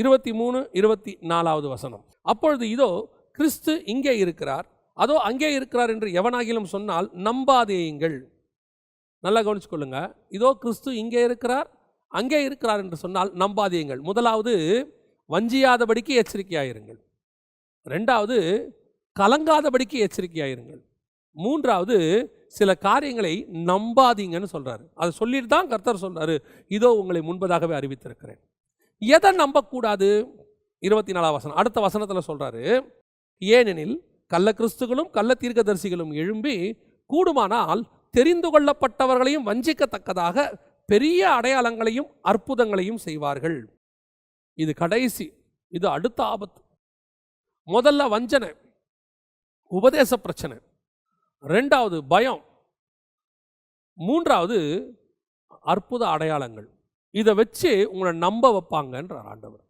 இருபத்தி மூணு இருபத்தி நாலாவது வசனம். அப்பொழுது இதோ கிறிஸ்து இங்கே இருக்கிறார். அதோ அங்கே இருக்கிறார் என்று எவனாகிலும் சொன்னால் நம்பாதேயுங்கள். நல்லா கவனிச்சுக்கொள்ளுங்க. இதோ கிறிஸ்து இங்கே இருக்கிறார் அங்கே இருக்கிறார் என்று சொன்னால் நம்பாதேயுங்கள். முதலாவது வஞ்சியாதபடிக்கு எச்சரிக்கையாயிருங்கள். ரெண்டாவது கலங்காதபடிக்கு எச்சரிக்கையாயிருங்கள். மூன்றாவது சில காரியங்களை நம்பாதீங்கன்னு சொல்கிறாரு அதை சொல்லிட்டு தான் கர்த்தர் சொல்கிறாரு இதோ உங்களை முன்பதாகவே அறிவித்திருக்கிறேன். எதை நம்பக்கூடாது? இருபத்தி நாலாம் வசனம். அடுத்த வசனத்தில் சொல்கிறாரு ஏனெனில் கள்ள கிறிஸ்துகளும் கள்ள தீர்க்கதரிசிகளும் எழும்பி கூடுமானால் தெரிந்து கொள்ளப்பட்டவர்களையும் வஞ்சிக்கத்தக்கதாக பெரிய அடையாளங்களையும் அற்புதங்களையும் செய்வார்கள். இது கடைசி இது அடுத்த ஆபத்து. முதல்ல வஞ்சனை உபதேச பிரச்சனை. ரெண்டாவது பயம். மூன்றாவது அற்புத அடையாளங்கள். இதை வச்சு உங்களை நம்ப வைப்பாங்கன்றார் ஆண்டவர்.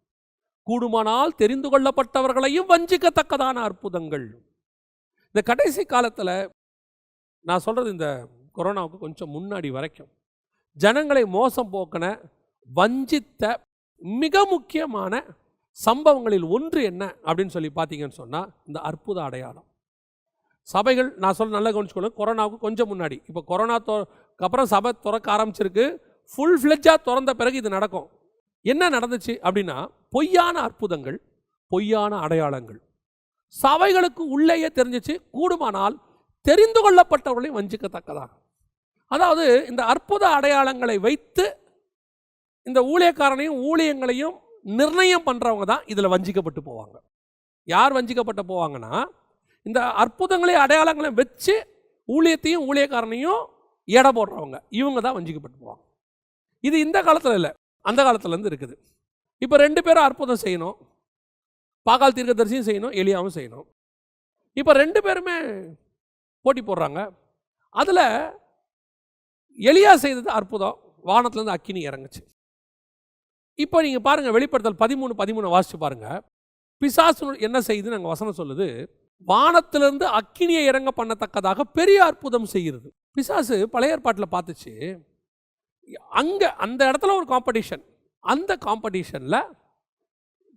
கூடுமானால் தெரிந்து கொள்ளப்பட்டவர்களையும் வஞ்சிக்கத்தக்கதான அற்புதங்கள். இந்த கடைசி காலத்தில் நான் சொல்கிறது இந்த கொரோனாவுக்கு கொஞ்சம் முன்னாடி வரைக்கும். ஜனங்களை மோசம் போக்கின வஞ்சித்த மிக முக்கியமான சம்பவங்களில் ஒன்று என்ன அப்படின்னு சொல்லி பார்த்தீங்கன்னு சொன்னால் இந்த அற்புத அடையாளம். சபைகள் நான் சொல்ல நல்லா கவனிச்சுக்கணும் கொரோனாவுக்கு கொஞ்சம் முன்னாடி. இப்போ கொரோனா தொ அப்புறம் சபை திறக்க ஆரம்பிச்சிருக்கு. ஃபுல் ஃப்ளெஜ்ஜாக திறந்த பிறகு இது நடக்கும். என்ன நடந்துச்சு அப்படின்னா பொய்யான அற்புதங்கள் பொய்யான அடையாளங்கள். சபைகளுக்கு உள்ளேயே தெரிஞ்சிச்சு கூடுமானால் தெரிந்து கொள்ளப்பட்டவர்களை வஞ்சிக்கத்தக்கதாக அதாவது இந்த அற்புத அடையாளங்களை வைத்து இந்த ஊழியக்காரனையும் ஊழியங்களையும் நிர்ணயம் பண்ணுறவங்க தான் இதில் வஞ்சிக்கப்பட்டு போவாங்க. யார் வஞ்சிக்கப்பட்டு போவாங்கன்னா இந்த அற்புதங்களையும் அடையாளங்களையும் வச்சு ஊழியத்தையும் ஊழியக்காரனையும் எடை போடுறவங்க. இவங்க தான் வஞ்சிக்கப்பட்டு போவாங்க. இது இந்த காலத்தில் இல்லை. அந்த காலத்துலேருந்து இருக்குது. இப்போ ரெண்டு பேரும் அற்புதம் செய்யணும். பாகால் தீர்க்கதரிசியும் செய்யணும் எலியாவும் செய்யணும். இப்போ ரெண்டு பேருமே போட்டி போடுறாங்க. அதில் எலியா செய்தது அற்புதம். வானத்துலேருந்து அக்கினி இறங்குச்சு. இப்போ நீங்கள் பாருங்கள் வெளிப்படுத்தல் பதிமூணு பதிமூணு வாசித்து பாருங்கள் பிசாசு என்ன செய்யுதுன்னு நாங்கள் வசனம் சொல்லுது. வானத்திலிருந்து அக்கினியை இறங்க பண்ணத்தக்கதாக பெரிய அற்புதம் செய்கிறது. பிசாசு பழைய ஏற்பாட்டில் பார்த்துச்சு. அங்கே அந்த இடத்துல ஒரு காம்படிஷன் அந்த காம்படிஷனில்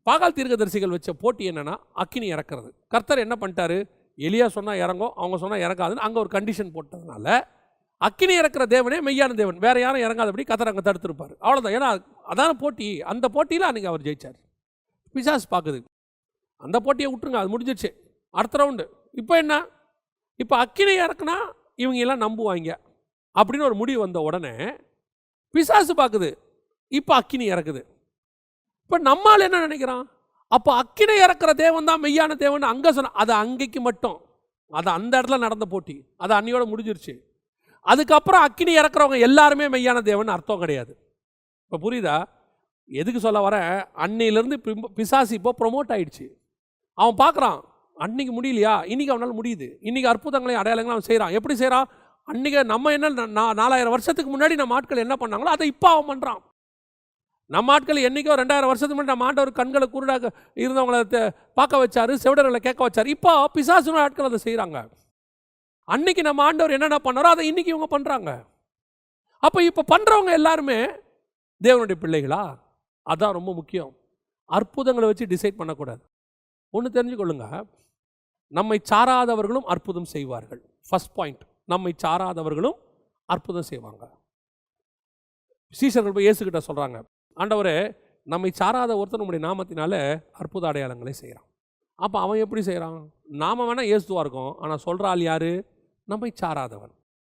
பாகால் தீர்க்கதரிசிகள் வச்ச போட்டி என்னென்னா அக்கினி இறக்குறது. கர்த்தர் என்ன பண்ணிட்டாரு? எலியா சொன்னால் இறங்கும் அவங்க சொன்னால் இறங்காதுன்னு அங்கே ஒரு கண்டிஷன் போட்டதுனால அக்கினி இறக்குற தேவனே மெய்யான தேவன். வேறு யாரும் இறங்காதபடி கத்தர் அங்கே தடுத்திருப்பார். அவ்வளோதான் ஏன்னா அதான போட்டி. அந்த போட்டியில் அன்றைக்கி அவர் ஜெயிச்சார். பிசாஸ் பார்க்குது அந்த போட்டியை விட்டுருங்க அது முடிஞ்சிச்சு அடுத்த ரவுண்டு இப்போ என்ன? இப்போ அக்கினி இறக்குனா இவங்க எல்லாம் நம்புவாங்க. அப்படின்னு ஒரு முடிவு வந்த உடனே பிசாசு பார்க்குது இப்போ அக்கினி இறக்குது. இப்போ நம்மால் என்ன நினைக்கிறான்? அப்போ அக்கினை இறக்குற தேவன் தான் மெய்யான தேவன். அங்கே சொன்ன அது அங்கேக்கு மட்டும். அது அந்த இடத்துல நடந்த போட்டி. அது அன்னையோட முடிஞ்சிருச்சு. அதுக்கப்புறம் அக்கினி இறக்குறவங்க எல்லாருமே மெய்யான தேவன் அர்த்தம் கிடையாது. இப்போ புரியுதா? எதுக்கு சொல்ல வரேன் அன்னையிலேருந்து பிசாசு இப்போ ப்ரொமோட் ஆயிடுச்சு. அவன் பார்க்குறான் அன்னைக்கு முடியலையா? இன்னைக்கு அவனால் முடியுது. இன்னைக்கு அற்புதங்களையும் அடையாளங்களும் அவன் செய்கிறான் எப்படி செய்கிறான் அன்றைக்கி நம்ம என்ன நா- நாலாயிரம் வருஷத்துக்கு முன்னாடி நம்ம ஆட்கள் என்ன பண்ணாங்களோ அதை இப்போ அவன் பண்ணுறான் நம்ம ஆட்கள் என்னைக்கோ ரெண்டாயிரம் வருஷத்துக்கு முன்னாடி நம்ம ஆண்டவர் கண்களை குருடாக இருந்தவங்கள பார்க்க வச்சாரு செவிடர்களை கேட்க வச்சார். இப்போ பிசாசுன ஆட்கள் அதை செய்கிறாங்க அன்னைக்கு நம்ம ஆண்டவர் என்னென்ன பண்ணாரோ அதை இன்றைக்கி இவங்க பண்ணுறாங்க அப்போ இப்போ பண்ணுறவங்க எல்லாருமே தேவனுடைய பிள்ளைகளா? அதான் ரொம்ப முக்கியம். அற்புதங்களை வச்சு டிசைட் பண்ணக்கூடாது. ஒன்று தெரிஞ்சுக்கொள்ளுங்க. நம்மை சாராதவர்களும் அற்புதம் செய்வார்கள். ஃபஸ்ட் பாயிண்ட் நம்மை சாராதவர்களும் அற்புதம் செய்வாங்க. சீசர்கள் போய் இயேசுகிட்ட சொல்கிறாங்க ஆண்டவரே நம்மை சாராத ஒருத்தர் நம்முடைய நாமத்தினால அற்புத அடையாளங்களை செய்கிறான் அப்போ அவன் எப்படி செய்கிறான் நாம வேணால் இயேசுவாக இருக்கும் ஆனால் சொல்கிறாள் யார்? நம்மை சாராதவன்.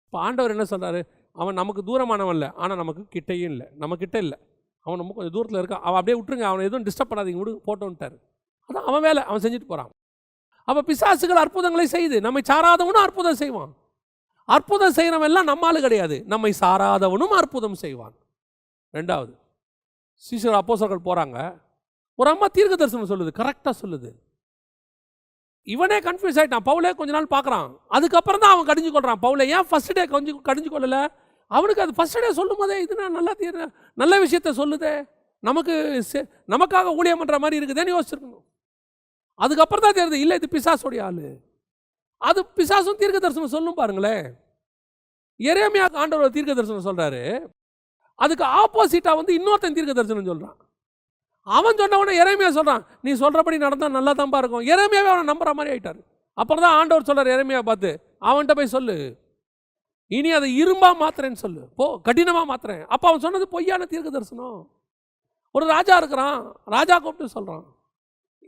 இப்போ ஆண்டவர் என்ன சொல்கிறாரு அவன் நமக்கு தூரமானவன் இல்லை ஆனால் நமக்கு கிட்டையும் இல்லை நம்ம இல்லை. அவன் ரொம்ப கொஞ்சம் தூரத்தில் இருக்கான் அவன் அப்படியே விட்டுருங்க அவனை எதுவும் டிஸ்டர்ப் பண்ணாதீங்க விடு போட்டோன்ட்டார். அதான் அவன் வேலை அவன் செஞ்சுட்டு போகிறான் அப்போ பிசாசுகள் அற்புதங்களை செய்து நம்மை சாராதவனும் அற்புதம் செய்வான். அற்புதம் செய்கிறவன் எல்லாம் நம்மால் கிடையாது. நம்மை சாராதவனும் அற்புதம் செய்வான். ரெண்டாவது சீசர் அப்போசர்கள் போகிறாங்க ஒரு அம்மா தீர்க்க தரிசனம் சொல்லுது கரெக்டாக சொல்லுது. இவனே கன்ஃபியூஸ் ஆகிட்டான் பவுலே கொஞ்ச நாள் பார்க்குறான். அதுக்கப்புறம் தான் அவன் கடிஞ்சு கொள்றான். பவுலை ஏன் ஃபஸ்ட் டே கொஞ்சம் கடிஞ்சு கொள்ளலை? அவனுக்கு அது ஃபஸ்ட் டே சொல்லும் போதே இது நான் நல்லா தீர நல்ல விஷயத்த சொல்லுதே. நமக்கு செ- நமக்காக ஊழியம் பண்ணுற மாதிரி இருக்குதேன்னு யோசிச்சிருக்கணும். அதுக்கப்புறம் தான் தெரியுது இல்லை இது பிசாசோடைய ஆள். அது பிசாசும் தீர்க்க தரிசனம் சொல்லும் பாருங்களேன். எரேமியாக்கு ஆண்டவர் தீர்க்க தரிசனம் சொல்கிறாரு அதுக்கு ஆப்போசிட்டாக வந்து இன்னொருத்தன் தீர்க்க தரிசனம் சொல்கிறான் அவன் சொன்னவனே இறைமையாக இறைமையா நீ சொல்கிறபடி நடந்தால் நல்லா தான்ப்பா இருக்கும் இறைமையாவே அவனை நம்புற மாதிரி ஆகிட்டார் அப்புறம் தான் ஆண்டவர் சொல்கிறார் இறைமையாக பார்த்து அவன்கிட்ட போய் சொல்லு. இனி அதை இரும்பாக மாத்துறேன்னு சொல்லு. போ கடினமாக மாத்துறேன். அப்போ அவன் சொன்னது பொய்யான தீர்க்க தரிசனம் ஒரு ராஜா இருக்கிறான். ராஜா கூப்பிட்டு சொல்கிறான்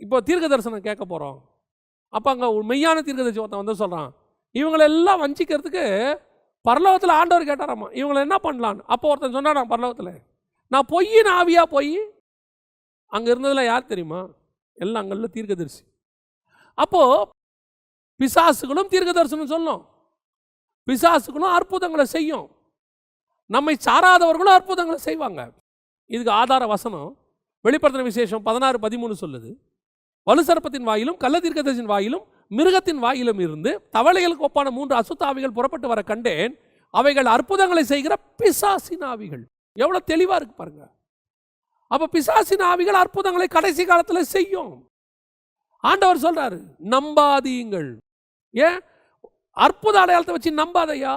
இப்போ தீர்க்க தரிசனம் கேட்க போகிறோம் அப்போ அங்கே மெய்யான தீர்க்கதரிசி ஒருத்தன் வந்து சொல்கிறான் இவங்களை எல்லாம் வஞ்சிக்கிறதுக்கு பரலோகத்தில் ஆண்டவர் கேட்டாராமா? இவங்களை என்ன பண்ணலான்னு? அப்போ ஒருத்தன் சொன்னாராம் பரலோகத்தில் நான் பொய் ஆவியாக போய் அங்கே இருந்ததில் யார் தெரியுமா? எல்லாம் அங்கே தீர்க்கதரிசி. அப்போது பிசாசுகளும் தீர்க்கதரிசனம் சொல்லும் பிசாசுகளும் அற்புதங்களை செய்யும் நம்மை சாராதவர்களும் அற்புதங்களை செய்வாங்க. இதுக்கு ஆதார வசனம் வெளிப்படுத்தின விசேஷம் பதினாறு பதிமூணு சொல்லுது. வலுசர்ப்பத்தின் வாயிலும் கள்ள தீர்க்கதரிசின் வாயிலும் மிருகத்தின் வாயிலும் இருந்து தவளைகளுக்கு ஒப்பான மூன்று அசுத்தாவிகள் புறப்பட்டு வர கண்டேன். அவைகள் அற்புதங்களை செய்கிற பிசாசின் ஆவிகள் எவ்வளோ தெளிவாக இருக்கு பாருங்க. அப்போ பிசாசின் ஆவிகள் அற்புதங்களை கடைசி காலத்தில் செய்யும். ஆண்டவர் சொல்றாரு நம்பாதீங்கள். ஏன்? அற்புத அடையாளத்தை வச்சு நம்பாதையா?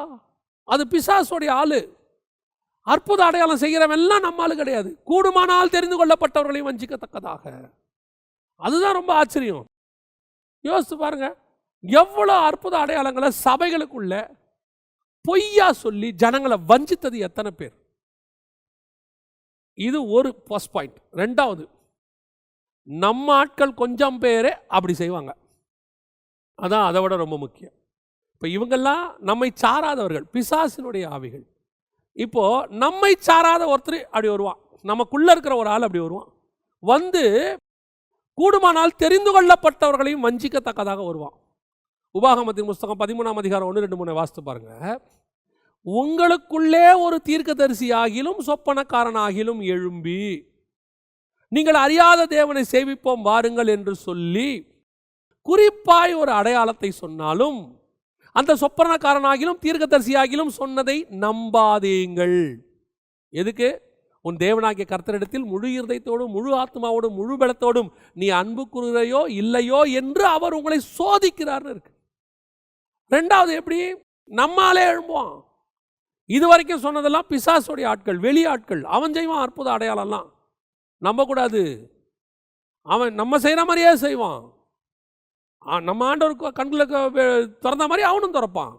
அது பிசாசுடைய ஆளு. அற்புத அடையாளம் செய்கிறவெல்லாம் நம்ம ஆளு கிடையாது. கூடுமானால் தெரிந்து கொள்ளப்பட்டவர்களையும் வஞ்சிக்கத்தக்கதாக. அதுதான் ரொம்ப ஆச்சரியம். யோசித்து பாருங்க. எவ்வளோ அற்புத அடையாளங்களை சபைகளுக்குள்ள பொய்யா சொல்லி ஜனங்களை வஞ்சித்தது எத்தனை பேர்? இது ஒரு ஃபஸ்ட் பாயிண்ட் ரெண்டாவது நம்ம ஆட்கள் கொஞ்சம் பேரே அப்படி செய்வாங்க. அதான் அதை விட ரொம்ப முக்கியம். இப்போ இவங்கெல்லாம் நம்மை சாராதவர்கள் பிசாசினுடைய ஆவிகள். இப்போ நம்மை சாராத ஒருத்தர் அப்படி வருவான். நமக்குள்ளே இருக்கிற ஒரு ஆள் அப்படி வருவான். வந்து கூடுமானால் தெரிந்து கொள்ளப்பட்டவர்களையும் வஞ்சிக்கத்தக்கதாக வருவான். உபாகமத்தின் புஸ்தகம் பதிமூணாம் அதிகாரம் ஒன்று ரெண்டு மூணு வாசித்து பாருங்க. உங்களுக்குள்ளே ஒரு தீர்க்கதரிசி ஆகிலும் சொப்பனக்காரனாகிலும் எழும்பி நீங்கள் அறியாத தேவனை சேவிப்போம் வாருங்கள் என்று சொல்லி குறிப்பாய் ஒரு அடையாளத்தை சொன்னாலும் அந்த சொப்பனக்காரனாகிலும் தீர்க்கதரிசியாகிலும் சொன்னதை நம்பாதீங்கள். எதுக்கு? உன் தேவனாகிய கர்த்தரிடத்தில் முழு இருதயத்தோடும் முழு ஆத்மாவோடும் முழு பலத்தோடும் நீ அன்பு கூறுகிறையோ இல்லையோ என்று அவர் உங்களை சோதிக்கிறார்னு இருக்கு. ரெண்டாவது எப்படி? நம்மாலே எழும்புவான். இது வரைக்கும் சொன்னதெல்லாம் பிசாசுடைய ஆட்கள் வெளி ஆட்கள். அவன் செய்வான் அற்புத அடையாளம்லாம். நம்பக்கூடாது அவன் நம்ம செய்கிற மாதிரியே செய்வான். ஆ, நம்ம ஆண்டவர் கண்களை திறந்த மாதிரி அவனும் திறப்பான்.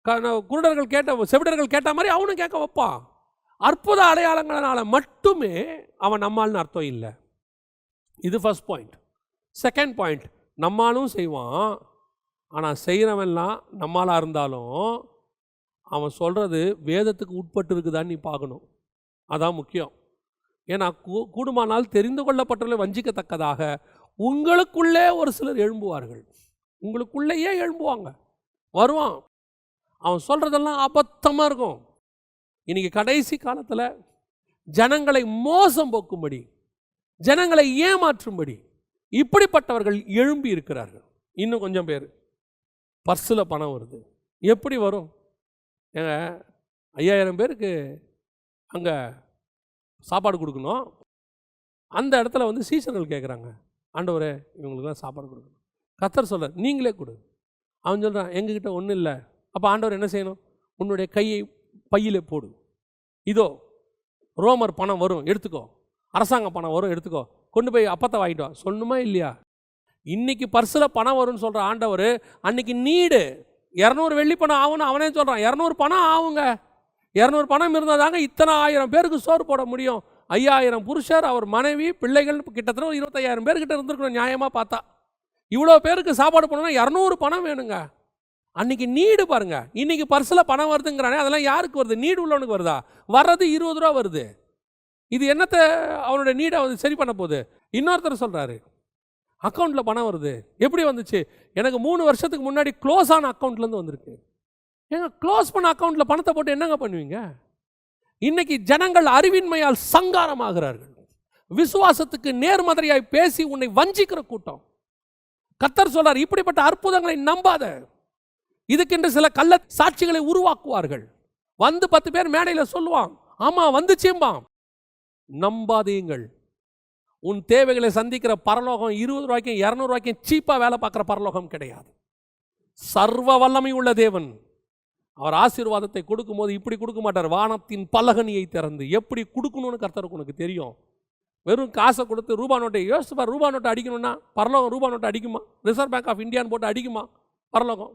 க- குருடர்கள் கேட்ட செவிடர்கள் கேட்ட மாதிரி அவனும் கேட்க வைப்பான். அற்புத அடையாளங்களால் மட்டுமே அவன் நம்மால்னு அர்த்தம் இல்லை. இது ஃபஸ்ட் பாயிண்ட் செகண்ட் பாயிண்ட் நம்மாலும் செய்வான். ஆனால் செய்கிறவன்லாம் நம்மாலாக இருந்தாலும் அவன் சொல்கிறது வேதத்துக்கு உட்பட்டு இருக்குதான்னு நீ பார்க்கணும். அதான் முக்கியம். ஏன்னா கூ- கூடுமானால் தெரிந்து கொள்ளப்பட்டவர்களை வஞ்சிக்கத்தக்கதாக உங்களுக்குள்ளே ஒரு சிலர் எழும்புவார்கள். உங்களுக்குள்ளேயே எழும்புவாங்க. வருவான். அவன் சொல்கிறதெல்லாம் அபத்தமாக இருக்கும். இன்னைக்கு கடைசி காலத்தில் ஜனங்களை மோசம் போக்கும்படி ஜனங்களை ஏமாற்றும்படி இப்படிப்பட்டவர்கள் எழும்பி இருக்கிறார்கள். இன்னும் கொஞ்சம் பேர். பர்ஸில் பணம் வருது. எப்படி வரும்? ஏங்க ஐயாயிரம் பேருக்கு அங்கே சாப்பாடு கொடுக்கணும். அந்த இடத்துல வந்து சீசனல் கேட்குறாங்க ஆண்டவரே இவங்களுக்குலாம் சாப்பாடு கொடுக்கணும். கத்தர் சொல்ற நீங்களே கொடு. அவன் சொல்கிறான் எங்ககிட்ட ஒன்றும் இல்லை. அப்போ ஆண்டவர் என்ன செய்யணும்? உன்னுடைய கையை பையிலே போடு. இதோ ரோமர் பணம் வரும் எடுத்துக்கோ. அரசாங்க பணம் வரும் எடுத்துக்கோ. கொண்டு போய் அப்பத்தை வாங்கிட்டு வா. சொல்லணுமா இல்லையா? இன்னைக்கு பர்ஸில் பணம் வரும்னு சொல்கிற ஆண்டவர் அன்னைக்கு நீடு. இரநூறு வெள்ளி பணம் ஆகும்னு அவனே சொல்கிறான் இரநூறு பணம் ஆகுங்க. இரநூறு பணம் இருந்தால் தாங்க இத்தனை ஆயிரம் பேருக்கு சோறு போட முடியும். ஐயாயிரம் புருஷர் அவர் மனைவி பிள்ளைகள் கிட்டத்தட்ட ஒரு இருபத்தையாயிரம் பேர்கிட்ட இருந்திருக்கணும் நியாயமாக பார்த்தா. இவ்வளோ பேருக்கு சாப்பாடு போடணும்னா இரநூறு பணம் வேணுங்க. அன்னைக்கு நீடு பாருங்க. இன்னைக்கு பர்சில் பணம் வருதுங்கிறானே அதெல்லாம் யாருக்கு வருது? நீடு உள்ளவனுக்கு வருதா? வர்றது இருபது ரூபா வருது. இது என்னத்தை அவனுடைய நீடை வந்து சரி பண்ண போகுது? இன்னொருத்தர் சொல்கிறாரு அக்கௌண்ட்டில் பணம் வருது. எப்படி வந்துச்சு? எனக்கு மூணு வருஷத்துக்கு முன்னாடி க்ளோஸ் ஆன அக்கௌண்ட்லேருந்து வந்திருக்கு. ஏங்க க்ளோஸ் பண்ண அக்கௌண்ட்டில் பணத்தை போட்டு என்னங்க பண்ணுவீங்க? இன்னைக்கு ஜனங்கள் அறிவின்மையால் சங்காரமாகிறார்கள். விசுவாசத்துக்கு நேர்மறையாய் பேசி உன்னை வஞ்சிக்கிற கூட்டம். கத்தர் சொல்றார் இப்படிப்பட்ட அற்புதங்களை நம்பாத இதுக்கென்று சில கள்ள சாட்சிகளை உருவாக்குவார்கள். வந்து பத்து பேர் மேடையில் சொல்லுவான் ஆமாம் வந்துச்சேம்பான் நம்பாதீங்கள். உன் தேவைகளை சந்திக்கிற பரலோகம் இருபது ரூபாய்க்கும் இரநூறுவாய்க்கும் சீப்பாக வேலை பார்க்குற பரலோகம் கிடையாது. சர்வ வல்லமை உள்ள தேவன். அவர் ஆசீர்வாதத்தை கொடுக்கும்போது இப்படி கொடுக்க மாட்டார். வானத்தின் பலகனியை திறந்து எப்படி கொடுக்கணும்னு கர்த்தருக்கு உனக்கு தெரியும். வெறும் காசை கொடுத்து ரூபா நோட்டை யோசிப்பார் ரூபா நோட்டை அடிக்கணும்னா பரலோகம் ரூபா நோட்டை அடிக்குமா? ரிசர்வ் பேங்க் ஆஃப் இந்தியான்னு போட்டு அடிக்குமா? பரலோகம்.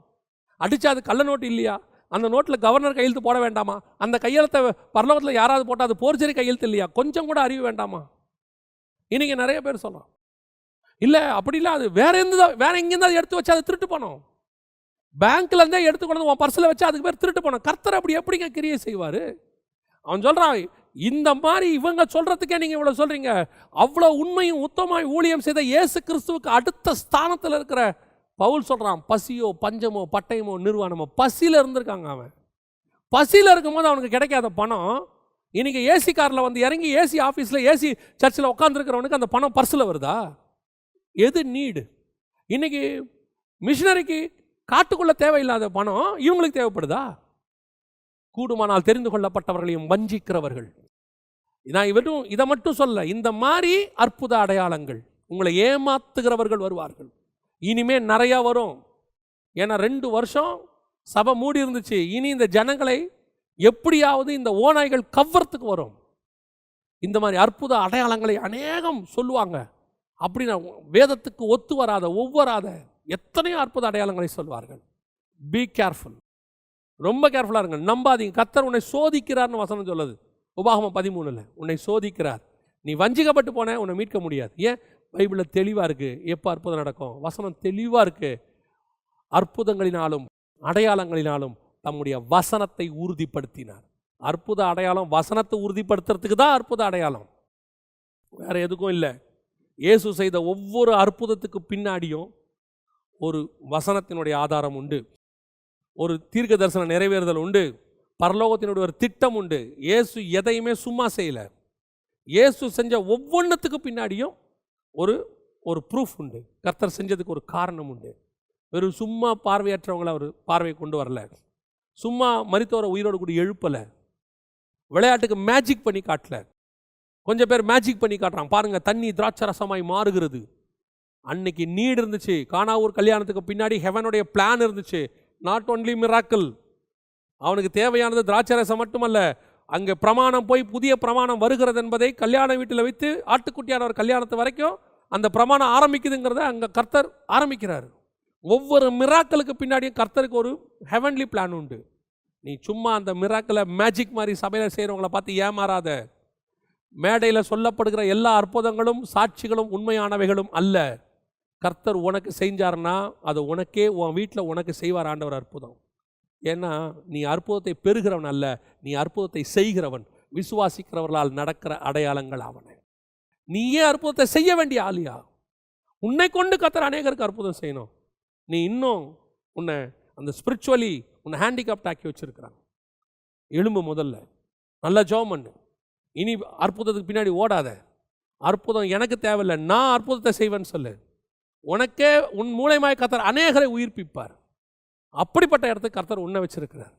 அடித்தா அது கள்ள நோட்டு இல்லையா? அந்த நோட்டில் கவர்னர் கையெழுத்து போட வேண்டாமா? அந்த கையெழுத்தை பரலோகத்தில் யாராவது போட்டால் அது போர்ச்சரி கையெழுத்து இல்லையா? கொஞ்சம் கூட அறிவு வேண்டாமா? இன்றைக்கி நிறைய பேர் சொல்கிறோம் இல்லை அப்படி இல்லை அது வேற எந்த வேற எங்கேருந்து எடுத்து வச்சு அதை திருட்டு போனோம் பேங்க்லேருந்தே எடுத்து கொண்டு உன் பர்சில் வச்சு அதுக்கு பேர் திருட்டு போனோம் கர்த்தர் அப்படி எப்படிங்க கிரியை செய்வார்? அவன் சொல்கிறான் இந்த மாதிரி இவங்க சொல்கிறதுக்கே நீங்கள் இவ்வளோ சொல்கிறீங்க அவ்வளோ உண்மையும் உத்தமாய் ஊழியம் செய்த இயேசு கிறிஸ்துவுக்கு அடுத்த ஸ்தானத்தில் இருக்கிற பவுல் சொல்கிறான் பசியோ பஞ்சமோ பட்டயமோ நிர்வாணமோ. பசியில் இருந்திருக்காங்க அவன். பசியில் இருக்கும்போது அவனுக்கு கிடைக்காத பணம் இன்றைக்கி ஏசி காரில் வந்து இறங்கி ஏசி ஆஃபீஸில் ஏசி சர்ச்சில் உட்காந்துருக்கிறவனுக்கு அந்த பணம் பர்ஸில் வருதா? எது நீடு இன்னைக்கு மிஷினரிக்கு காட்டுக்குள்ளே தேவையில்லாத பணம் இவங்களுக்கு தேவைப்படுதா? கூடுமானால் தெரிந்து கொள்ளப்பட்டவர்களையும் வஞ்சிக்கிறவர்கள். நான் இவரும் இதை மட்டும் சொல்ல இந்த மாதிரி அற்புத அடையாளங்கள் உங்களை ஏமாத்துகிறவர்கள் வருவார்கள். இனிமே நிறையா வரும். ஏன்னா ரெண்டு வருஷம் சபை மூடி இருந்துச்சு. இனி இந்த ஜனங்களை எப்படியாவது இந்த ஓநாய்கள் கவ்வறதுக்கு வரும். இந்த மாதிரி அற்புத அடையாளங்களை அநேகம் சொல்லுவாங்க. அப்படின்னா வேதத்துக்கு ஒத்து வராத ஒவ்வொராத எத்தனையோ அற்புத அடையாளங்களை சொல்வார்கள். பி கேர்ஃபுல் ரொம்ப கேர்ஃபுல்லாக இருங்க நம்பாதீங்க. கத்தர் உன்னை சோதிக்கிறார்னு வசனம் சொல்லுது. உபாகமம் பதிமூணுல. உன்னை சோதிக்கிறார். நீ வஞ்சிக்கப்பட்டு போன உன்னை மீட்க முடியாது. ஏன்? பைபிளில் தெளிவாக இருக்குது எப்போ அற்புதம் நடக்கும்? வசனம் தெளிவாக இருக்குது அற்புதங்களினாலும் அடையாளங்களினாலும் தம்முடைய வசனத்தை உறுதிப்படுத்தினார். அற்புத அடையாளம் வசனத்தை உறுதிப்படுத்துறதுக்கு தான் அற்புத அடையாளம். வேறு எதுக்கும் இல்லை. இயேசு செய்த ஒவ்வொரு அற்புதத்துக்கு பின்னாடியும் ஒரு வசனத்தினுடைய ஆதாரம் உண்டு. ஒரு தீர்க்க தரிசன நிறைவேறுதல் உண்டு. பரலோகத்தினுடைய ஒரு திட்டம் உண்டு. இயேசு எதையுமே சும்மா செய்யலை. இயேசு செஞ்ச ஒவ்வொன்றுத்துக்கு பின்னாடியும் ஒரு ஒரு ப்ரூஃப் உண்டு. கர்த்தர் செஞ்சதுக்கு ஒரு காரணம் உண்டு. வெறும் சும்மா பார்வையற்றவங்களை அவர் பார்வை கொண்டு வரல. சும்மா மரித்தோரை உயிரோடு கூட எழுப்பலை. விளையாட்டுக்கு மேஜிக் பண்ணி காட்டல. கொஞ்சம் பேர் மேஜிக் பண்ணி காட்டுறாங்க. பாருங்கள் தண்ணி திராட்சை ரசமாய் மாறுகிறது. அன்னைக்கு நீடு இருந்துச்சு. காணாவூர் கல்யாணத்துக்கு பின்னாடி ஹெவனுடைய பிளான் இருந்துச்சு. நாட் ஒன்லி மிராக்கிள் அவனுக்கு தேவையானது திராட்சை ரசம் மட்டுமல்ல. அங்கே பிரமாணம் போய் புதிய பிரமாணம் வருகிறது என்பதை கல்யாண வீட்டில் வைத்து ஆட்டுக்குட்டியானவர் கல்யாணத்து வரைக்கும் அந்த பிரமாணம் ஆரம்பிக்குதுங்கிறத அங்கே கர்த்தர் ஆரம்பிக்கிறார். ஒவ்வொரு மிராக்களுக்கு பின்னாடியும் கர்த்தருக்கு ஒரு ஹெவன்லி பிளான் உண்டு. நீ சும்மா அந்த மிராக்களை மேஜிக் மாதிரி சபையில் செய்கிறவங்கள பார்த்து ஏமாறாத. மேடையில் சொல்லப்படுகிற எல்லா அற்புதங்களும் சாட்சிகளும் உண்மையானவைகளும் அல்ல. கர்த்தர் உனக்கு செஞ்சார்னா அது உனக்கே உன் வீட்டில் உனக்கு செய்வார் ஆண்டவர் அற்புதம். ஏன்னா நீ அற்புதத்தை பெறுகிறவன் அல்ல நீ அற்புதத்தை செய்கிறவன். விசுவாசிக்கிறவர்களால் நடக்கிற அடையாளங்கள் அவனை. நீயே அற்புதத்தை செய்ய வேண்டிய ஆளியா? உன்னை கொண்டு கத்துற அநேகருக்கு அற்புதம் செய்யணும். நீ இன்னும் உன்னை அந்த ஸ்பிரிச்சுவலி உன்னை ஹேண்டிகாப்ட் ஆக்கி வச்சிருக்கிறான். எலும்பு முதல்ல. நல்லா ஜோம் பண்ணு. இனி அற்புதத்துக்கு பின்னாடி ஓடாத. அற்புதம் எனக்கு தேவையில்லை நான் அற்புதத்தை செய்வேன்னு சொல்லு. உனக்கே உன் மூளைமாய் கத்தர் அநேகரை உயிர்ப்பிப்பார். அப்படிப்பட்ட இடத்துக்கு கர்த்தர் உன்னை வச்சிருக்கிறார்.